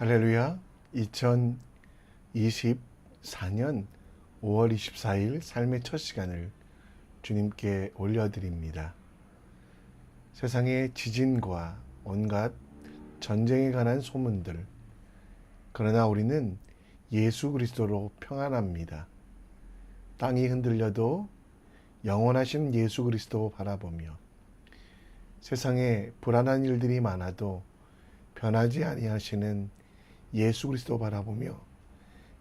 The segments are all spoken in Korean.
할렐루야 2024년 5월 24일 삶의 첫 시간을 주님께 올려드립니다. 세상의 지진과 온갖 전쟁에 관한 소문들 그러나 우리는 예수 그리스도로 평안합니다. 땅이 흔들려도 영원하신 예수 그리스도 바라보며 세상에 불안한 일들이 많아도 변하지 아니하시는 예수 그리스도 바라보며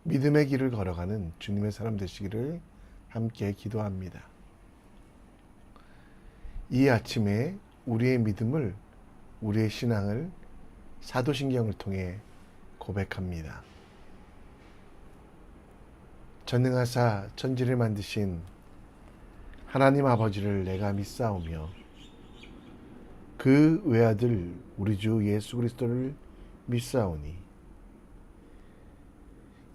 믿음의 길을 걸어가는 주님의 사람 되시기를 함께 기도합니다. 이 아침에 우리의 믿음을 우리의 신앙을 사도신경을 통해 고백합니다. 전능하사 천지를 만드신 하나님 아버지를 내가 믿사오며 그 외아들 우리 주 예수 그리스도를 믿사오니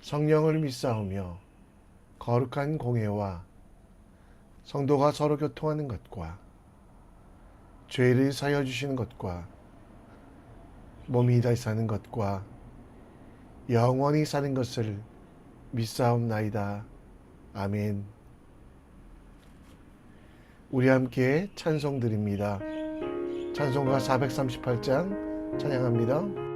성령을 믿사오며 거룩한 공예와 성도가 서로 교통하는 것과 죄를 사여 주시는 것과 몸이 다시 사는 것과 영원히 사는 것을 믿사옵나이다. 아멘. 우리 함께 찬송 드립니다. 찬송가 438장 찬양합니다.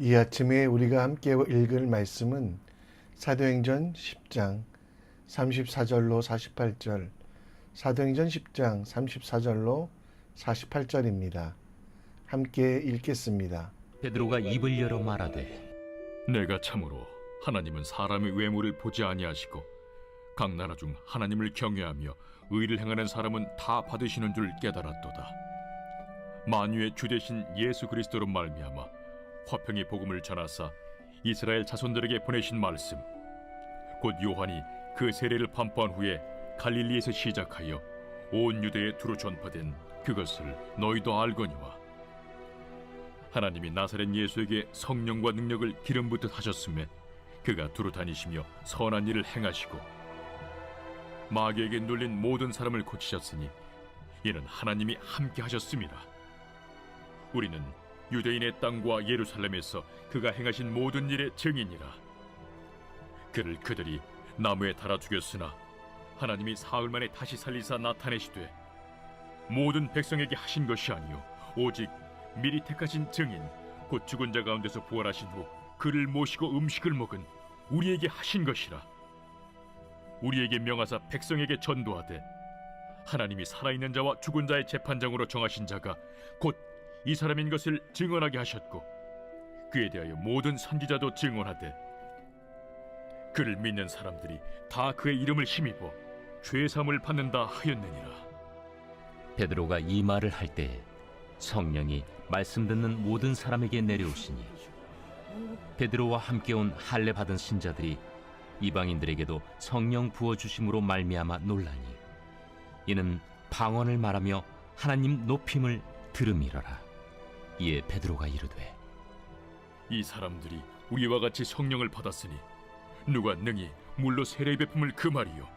이 아침에 우리가 함께 읽을 말씀은 사도행전 10장 34절로 48절, 사도행전 10장 34절로 48절입니다. 함께 읽겠습니다. 베드로가 입을 열어 말하되 내가 참으로 하나님은 사람의 외모를 보지 아니하시고 각 나라 중 하나님을 경외하며 의를 행하는 사람은 다 받으시는 줄 깨달았도다. 만유의 주 대신 예수 그리스도로 말미암아 화평의 복음을 전하사 이스라엘 자손들에게 보내신 말씀 곧 요한이 그 세례를 반포한 후에 갈릴리에서 시작하여 온 유대에 두루 전파된 그것을 너희도 알거니와 하나님이 나사렛 예수에게 성령과 능력을 기름 붓듯 하셨음에 그가 두루 다니시며 선한 일을 행하시고 마귀에게 눌린 모든 사람을 고치셨으니 이는 하나님이 함께 하셨습니다. 우리는 유대인의 땅과 예루살렘에서 그가 행하신 모든 일의 증인이라. 그를 그들이 나무에 달아 죽였으나 하나님이 사흘 만에 다시 살리사 나타내시되 모든 백성에게 하신 것이 아니요 오직 미리 택하신 증인 곧 죽은 자 가운데서 부활하신 후 그를 모시고 음식을 먹은 우리에게 하신 것이라 우리에게 명하사 백성에게 전도하되 하나님이 살아있는 자와 죽은 자의 재판장으로 정하신 자가 곧 이 사람인 것을 증언하게 하셨고 그에 대하여 모든 선지자도 증언하되 그를 믿는 사람들이 다 그의 이름을 힘입어 죄 사함을 받는다 하였느니라. 베드로가 이 말을 할때 성령이 말씀 듣는 모든 사람에게 내려오시니 베드로와 함께 온 할례 받은 신자들이 이방인들에게도 성령 부어 주심으로 말미암아 놀라니 이는 방언을 말하며 하나님 높임을 들음이러라 이에 베드로가 이르되 이 사람들이 우리와 같이 성령을 받았으니 누가 능히 물로 세례 베품을 금하리요?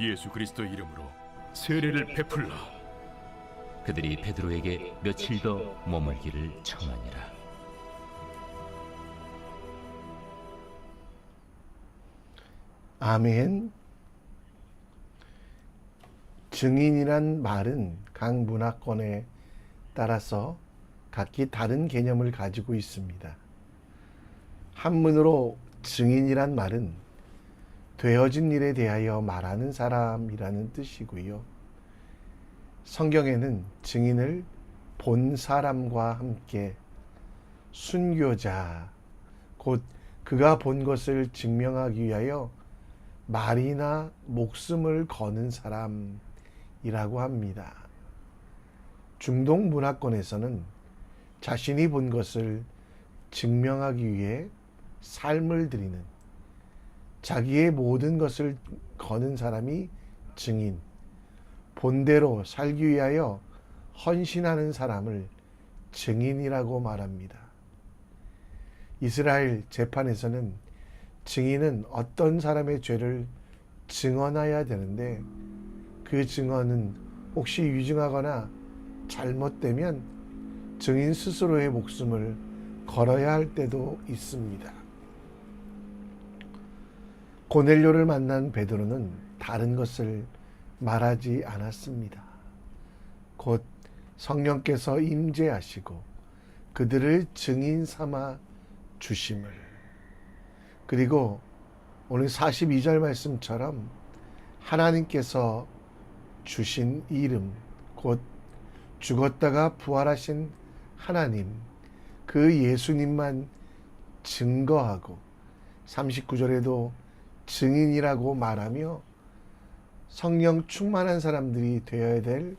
예수 그리스도 이름으로 세례를 베풀라. 그들이 베드로에게 며칠 더 머물기를 청하니라. 아멘. 증인이란 말은 각 문화권에 따라서 각기 다른 개념을 가지고 있습니다. 한문으로 증인이란 말은 되어진 일에 대하여 말하는 사람이라는 뜻이고요. 성경에는 증인을 본 사람과 함께 순교자, 곧 그가 본 것을 증명하기 위하여 말이나 목숨을 거는 사람이라고 합니다. 중동 문화권에서는 자신이 본 것을 증명하기 위해 삶을 드리는 자기의 모든 것을 거는 사람이 증인, 본대로 살기 위하여 헌신하는 사람을 증인이라고 말합니다. 이스라엘 재판에서는 증인은 어떤 사람의 죄를 증언해야 되는데 그 증언은 혹시 위증하거나 잘못되면 증인 스스로의 목숨을 걸어야 할 때도 있습니다. 고넬료를 만난 베드로는 다른 것을 말하지 않았습니다. 곧 성령께서 임재하시고 그들을 증인 삼아 주심을 그리고 오늘 42절 말씀처럼 하나님께서 주신 이름 곧 죽었다가 부활하신 하나님 그 예수님만 증거하고 39절에도 증인이라고 말하며 성령 충만한 사람들이 되어야 될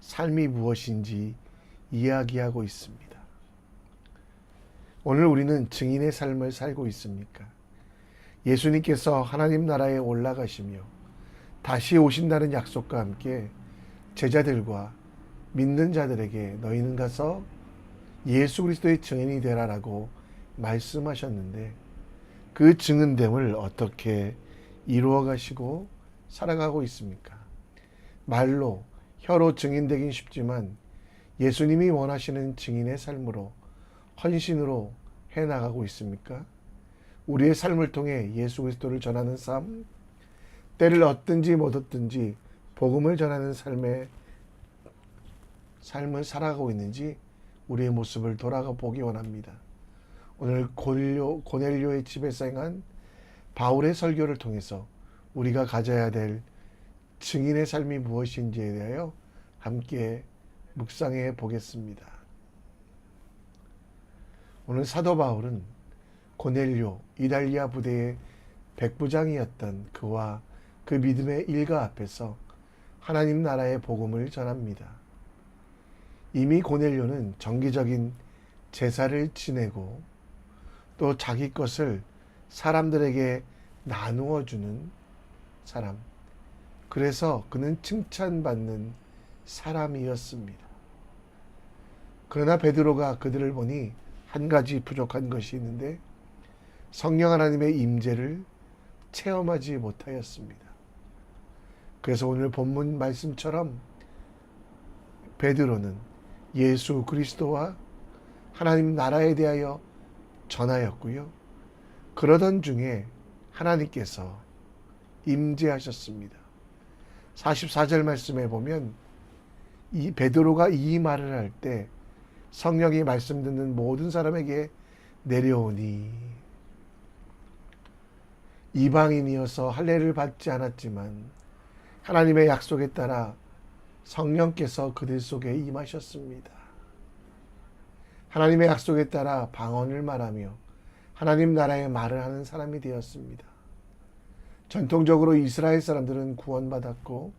삶이 무엇인지 이야기하고 있습니다. 오늘 우리는 증인의 삶을 살고 있습니까? 예수님께서 하나님 나라에 올라가시며 다시 오신다는 약속과 함께 제자들과 믿는 자들에게 너희는 가서 예수 그리스도의 증인이 되라라고 말씀하셨는데 그 증언됨을 어떻게 이루어 가시고 살아가고 있습니까? 말로 혀로 증인되긴 쉽지만 예수님이 원하시는 증인의 삶으로 헌신으로 해 나가고 있습니까? 우리의 삶을 통해 예수 그리스도를 전하는 삶, 때를 얻든지 못 얻든지 복음을 전하는 삶의 삶을 살아가고 있는지 우리의 모습을 돌아가 보기 원합니다. 오늘 고넬료, 고넬료의 집에서 행한 바울의 설교를 통해서 우리가 가져야 될 증인의 삶이 무엇인지에 대하여 함께 묵상해 보겠습니다. 오늘 사도 바울은 고넬료 이달리아 부대의 백부장이었던 그와 그 믿음의 일가 앞에서 하나님 나라의 복음을 전합니다. 이미 고넬료는 정기적인 제사를 지내고 또 자기 것을 사람들에게 나누어 주는 사람. 그래서 그는 칭찬받는 사람이었습니다. 그러나 베드로가 그들을 보니 한 가지 부족한 것이 있는데 성령 하나님의 임재를 체험하지 못하였습니다. 그래서 오늘 본문 말씀처럼 베드로는 예수 그리스도와 하나님 나라에 대하여 전하였고요. 그러던 중에 하나님께서 임재하셨습니다. 44절 말씀에 보면 이 베드로가 이 말을 할 때 성령이 말씀 듣는 모든 사람에게 내려오니 이방인이어서 할례를 받지 않았지만 하나님의 약속에 따라 성령께서 그들 속에 임하셨습니다. 하나님의 약속에 따라 방언을 말하며 하나님 나라의 말을 하는 사람이 되었습니다. 전통적으로 이스라엘 사람들은 구원받았고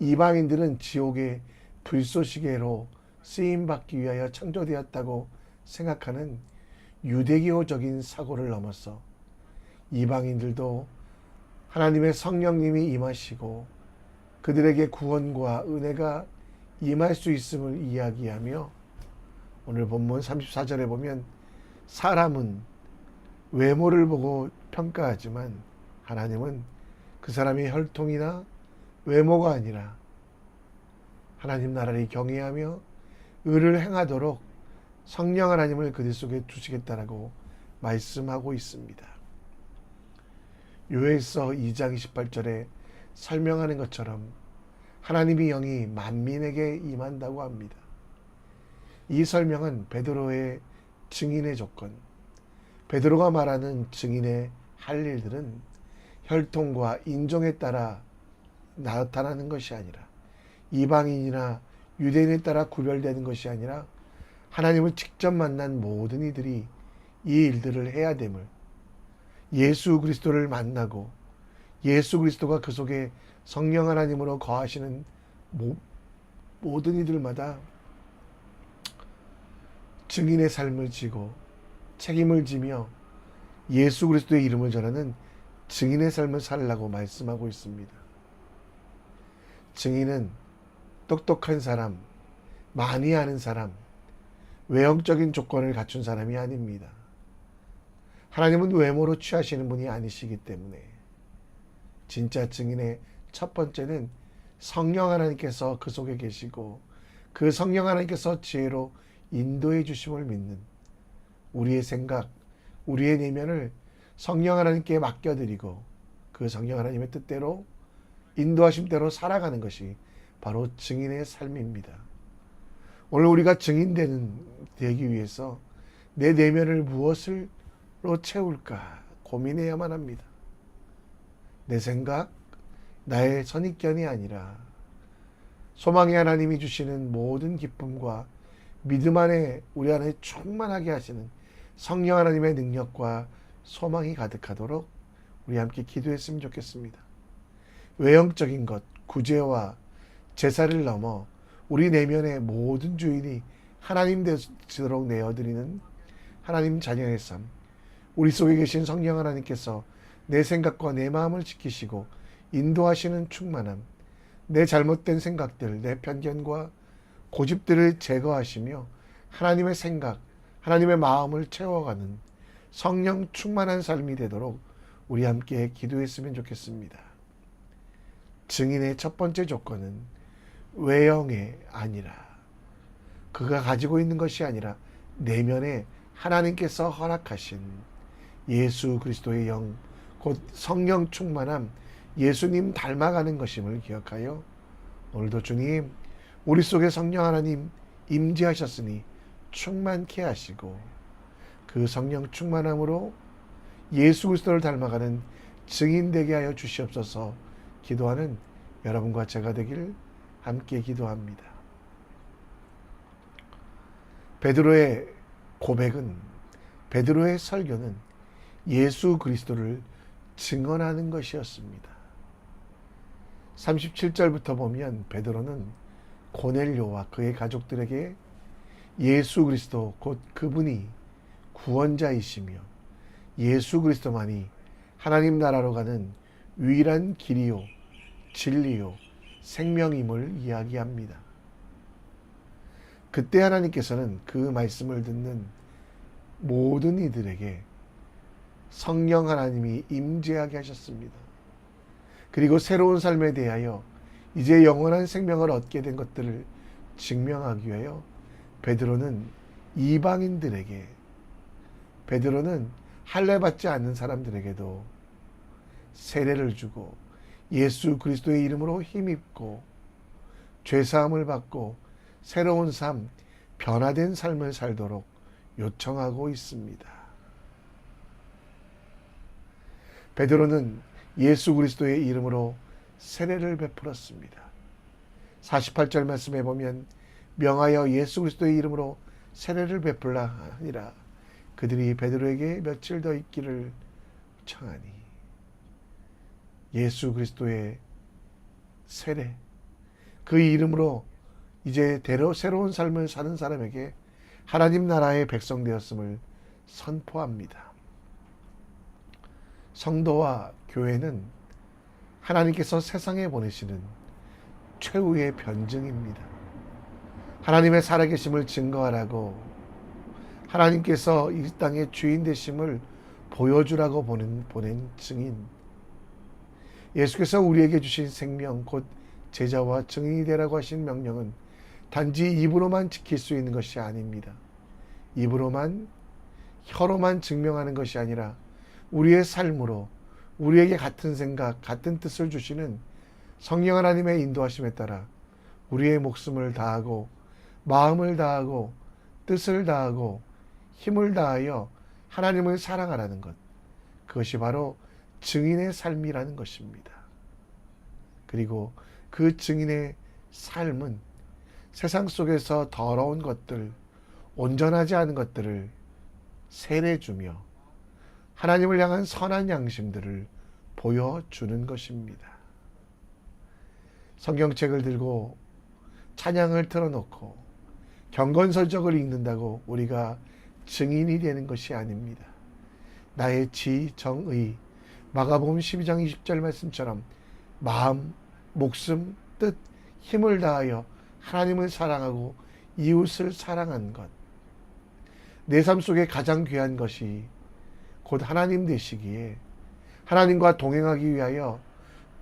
이방인들은 지옥의 불쏘시개로 쓰임 받기 위하여 창조되었다고 생각하는 유대교적인 사고를 넘어서 이방인들도 하나님의 성령님이 임하시고 그들에게 구원과 은혜가 임할 수 있음을 이야기하며 오늘 본문 34절에 보면 사람은 외모를 보고 평가하지만 하나님은 그 사람의 혈통이나 외모가 아니라 하나님 나라를 경외하며 의를 행하도록 성령 하나님을 그들 속에 두시겠다라고 말씀하고 있습니다. 요엘서 2장 28절에 설명하는 것처럼 하나님이 영이 만민에게 임한다고 합니다. 이 설명은 베드로의 증인의 조건, 베드로가 말하는 증인의 할 일들은 혈통과 인종에 따라 나타나는 것이 아니라 이방인이나 유대인에 따라 구별되는 것이 아니라 하나님을 직접 만난 모든 이들이 이 일들을 해야 됨을 예수 그리스도를 만나고 예수 그리스도가 그 속에 성령 하나님으로 거하시는 모, 모든 이들마다 증인의 삶을 지고 책임을 지며 예수 그리스도의 이름을 전하는 증인의 삶을 살라고 말씀하고 있습니다. 증인은 똑똑한 사람, 많이 아는 사람, 외형적인 조건을 갖춘 사람이 아닙니다. 하나님은 외모로 취하시는 분이 아니시기 때문에 진짜 증인의 첫 번째는 성령 하나님께서 그 속에 계시고 그 성령 하나님께서 지혜로 인도해 주심을 믿는 우리의 생각, 우리의 내면을 성령 하나님께 맡겨드리고 그 성령 하나님의 뜻대로 인도하심대로 살아가는 것이 바로 증인의 삶입니다. 오늘 우리가 증인되는 되기 위해서 내 내면을 무엇으로 채울까 고민해야만 합니다. 내 생각, 나의 선입견이 아니라 소망의 하나님이 주시는 모든 기쁨과 믿음 안에 우리 안에 충만하게 하시는 성령 하나님의 능력과 소망이 가득하도록 우리 함께 기도했으면 좋겠습니다. 외형적인 것, 구제와 제사를 넘어 우리 내면의 모든 주인이 하나님 되도록 내어드리는 하나님 자녀의 삶. 우리 속에 계신 성령 하나님께서 내 생각과 내 마음을 지키시고 인도하시는 충만함. 내 잘못된 생각들, 내 편견과 고집들을 제거하시며 하나님의 생각, 하나님의 마음을 채워가는 성령 충만한 삶이 되도록 우리 함께 기도했으면 좋겠습니다. 증인의 첫 번째 조건은 외형이 아니라 그가 가지고 있는 것이 아니라 내면에 하나님께서 허락하신 예수 그리스도의 영, 곧 성령 충만함, 예수님 닮아가는 것임을 기억하여 오늘도 주님, 우리 속에 성령 하나님 임재하셨으니 충만케 하시고 그 성령 충만함으로 예수 그리스도를 닮아가는 증인 되게 하여 주시옵소서 기도하는 여러분과 제가 되길 함께 기도합니다. 베드로의 고백은 베드로의 설교는 예수 그리스도를 증언하는 것이었습니다. 37절부터 보면 베드로는 고넬료와 그의 가족들에게 예수 그리스도 곧 그분이 구원자이시며 예수 그리스도만이 하나님 나라로 가는 유일한 길이요 진리요 생명임을 이야기합니다. 그때 하나님께서는 그 말씀을 듣는 모든 이들에게 성령 하나님이 임재하게 하셨습니다. 그리고 새로운 삶에 대하여 이제 영원한 생명을 얻게 된 것들을 증명하기 위하여 베드로는 이방인들에게 베드로는 할례 받지 않는 사람들에게도 세례를 주고 예수 그리스도의 이름으로 힘입고 죄 사함을 받고 새로운 삶, 변화된 삶을 살도록 요청하고 있습니다. 베드로는 예수 그리스도의 이름으로 세례를 베풀었습니다. 48절 말씀에 보면 명하여 예수 그리스도의 이름으로 세례를 베풀라 하니라 그들이 베드로에게 며칠 더 있기를 청하니 예수 그리스도의 세례 그 이름으로 이제 대로 새로운 삶을 사는 사람에게 하나님 나라의 백성 되었음을 선포합니다. 성도와 교회는 하나님께서 세상에 보내시는 최후의 변증입니다. 하나님의 살아계심을 증거하라고 하나님께서 이 땅의 주인 되심을 보여주라고 보낸, 보낸 증인. 예수께서 우리에게 주신 생명, 곧 제자와 증인이 되라고 하신 명령은 단지 입으로만 지킬 수 있는 것이 아닙니다. 입으로만, 혀로만 증명하는 것이 아니라 우리의 삶으로 우리에게 같은 생각, 같은 뜻을 주시는 성령 하나님의 인도하심에 따라 우리의 목숨을 다하고 마음을 다하고 뜻을 다하고 힘을 다하여 하나님을 사랑하라는 것. 그것이 바로 증인의 삶이라는 것입니다. 그리고 그 증인의 삶은 세상 속에서 더러운 것들, 온전하지 않은 것들을 세례주며 하나님을 향한 선한 양심들을 보여주는 것입니다. 성경책을 들고 찬양을 틀어놓고 경건설적을 읽는다고 우리가 증인이 되는 것이 아닙니다. 나의 지, 정의, 마가복음 12장 20절 말씀처럼 마음, 목숨, 뜻, 힘을 다하여 하나님을 사랑하고 이웃을 사랑한 것. 내 삶 속에 가장 귀한 것이 곧 하나님 되시기에 하나님과 동행하기 위하여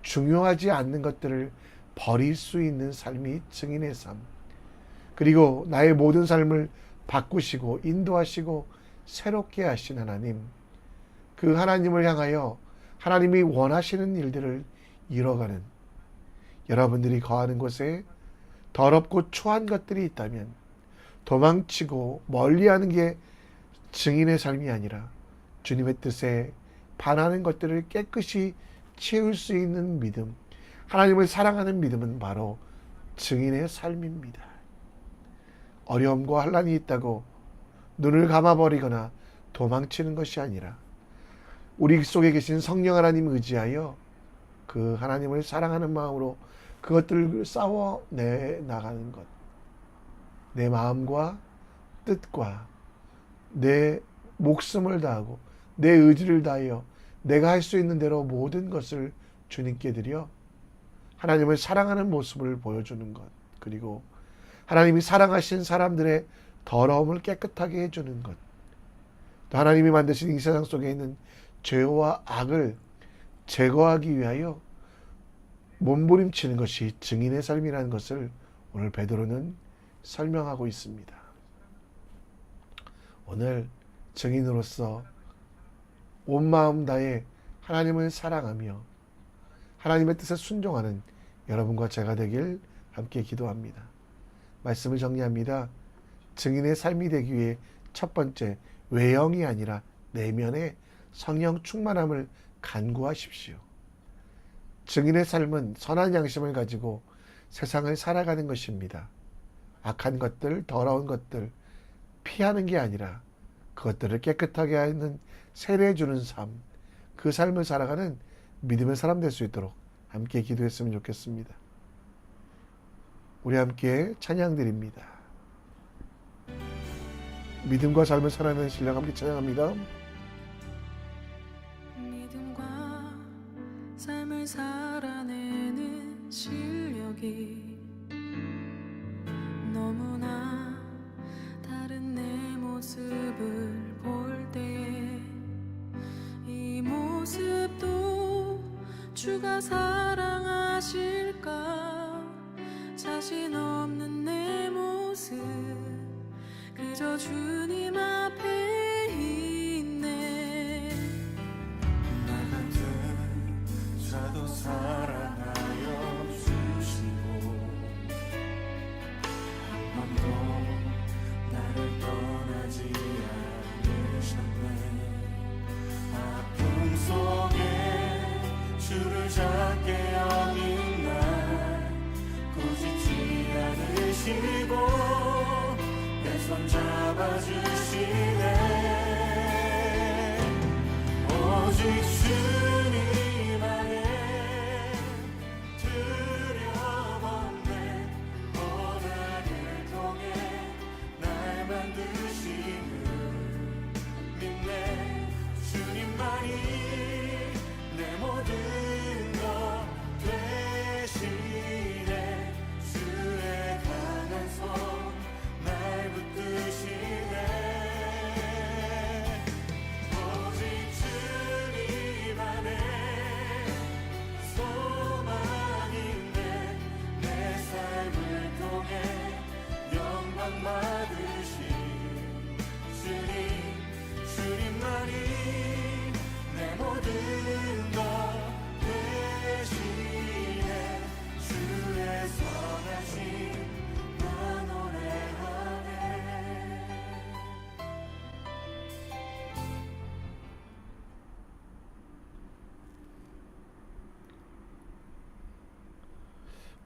중요하지 않는 것들을 버릴 수 있는 삶이 증인의 삶. 그리고 나의 모든 삶을 바꾸시고 인도하시고 새롭게 하신 하나님. 그 하나님을 향하여 하나님이 원하시는 일들을 이뤄가는 여러분들이 거하는 곳에 더럽고 초한 것들이 있다면 도망치고 멀리하는 게 증인의 삶이 아니라 주님의 뜻에 반하는 것들을 깨끗이 치울 수 있는 믿음, 하나님을 사랑하는 믿음은 바로 증인의 삶입니다. 어려움과 환란이 있다고 눈을 감아버리거나 도망치는 것이 아니라 우리 속에 계신 성령 하나님 의지하여 그 하나님을 사랑하는 마음으로 그것들을 싸워내 나가는 것. 내 마음과 뜻과 내 목숨을 다하고 내 의지를 다하여 내가 할 수 있는 대로 모든 것을 주님께 드려 하나님을 사랑하는 모습을 보여주는 것. 그리고 하나님이 사랑하신 사람들의 더러움을 깨끗하게 해주는 것. 또 하나님이 만드신 이 세상 속에 있는 죄와 악을 제거하기 위하여 몸부림치는 것이 증인의 삶이라는 것을 오늘 베드로는 설명하고 있습니다. 오늘 증인으로서 온 마음 다해 하나님을 사랑하며 하나님의 뜻에 순종하는 여러분과 제가 되길 함께 기도합니다. 말씀을 정리합니다. 증인의 삶이 되기 위해 첫 번째 외형이 아니라 내면의 성령 충만함을 간구하십시오. 증인의 삶은 선한 양심을 가지고 세상을 살아가는 것입니다. 악한 것들, 더러운 것들 피하는 게 아니라 그것들을 깨끗하게 하는 세례해 주는 삶, 그 삶을 살아가는 믿음의 사람 될 수 있도록 함께 기도했으면 좋겠습니다. 우리 함께 찬양 드립니다. 믿음과 삶을 살아내는 신랑 함께 찬양합니다. 믿음과 삶을 살아내는 실력이 주가 사랑하실까? 자신 없는 내 모습 그저 주님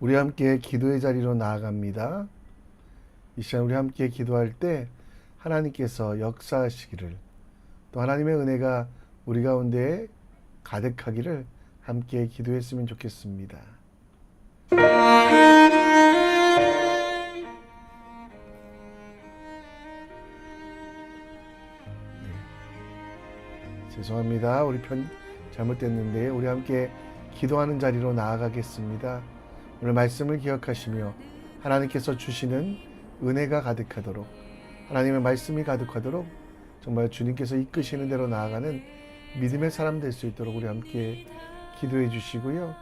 우리 함께 기도의 자리로 나아갑니다. 이 시간 우리 함께 기도할 때 하나님께서 역사하시기를 또 하나님의 은혜가 우리 가운데 가득하기를 함께 기도했으면 좋겠습니다. 네. 죄송합니다. 우리 편 잘못됐는데 우리 함께 기도하는 자리로 나아가겠습니다. 오늘 말씀을 기억하시며 하나님께서 주시는 은혜가 가득하도록 하나님의 말씀이 가득하도록 정말 주님께서 이끄시는 대로 나아가는 믿음의 사람 될 수 있도록 우리 함께 기도해 주시고요.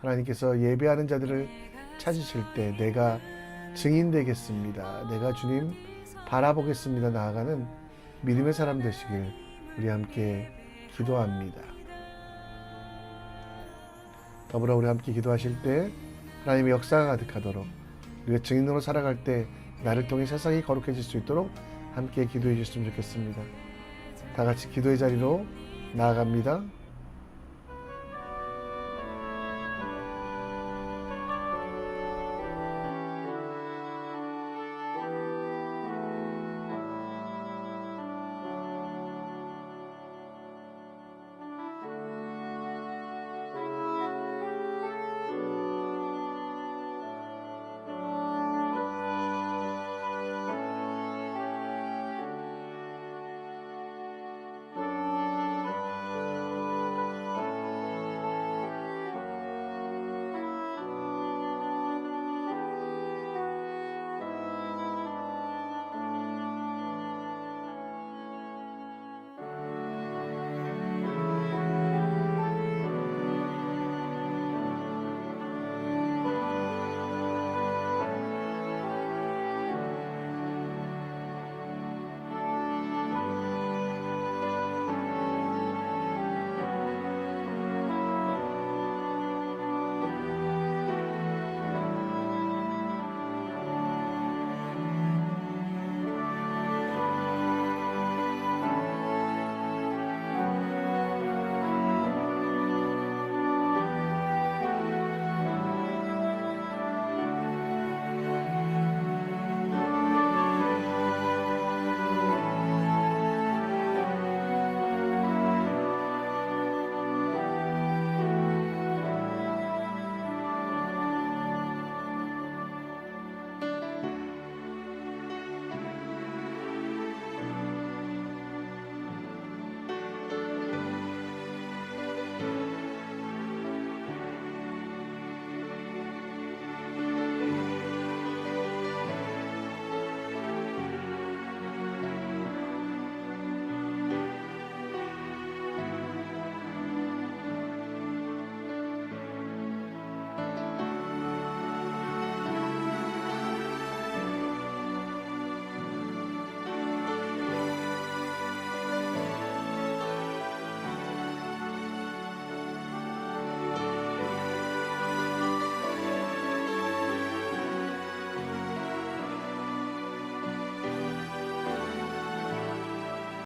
하나님께서 예배하는 자들을 찾으실 때 내가 증인 되겠습니다. 내가 주님 바라보겠습니다. 나아가는 믿음의 사람 되시길 우리 함께 기도합니다. 더불어 우리 함께 기도하실 때 하나님의 역사가 가득하도록 우리가 증인으로 살아갈 때 나를 통해 세상이 거룩해질 수 있도록 함께 기도해 주셨으면 좋겠습니다. 다 같이 기도의 자리로 나아갑니다.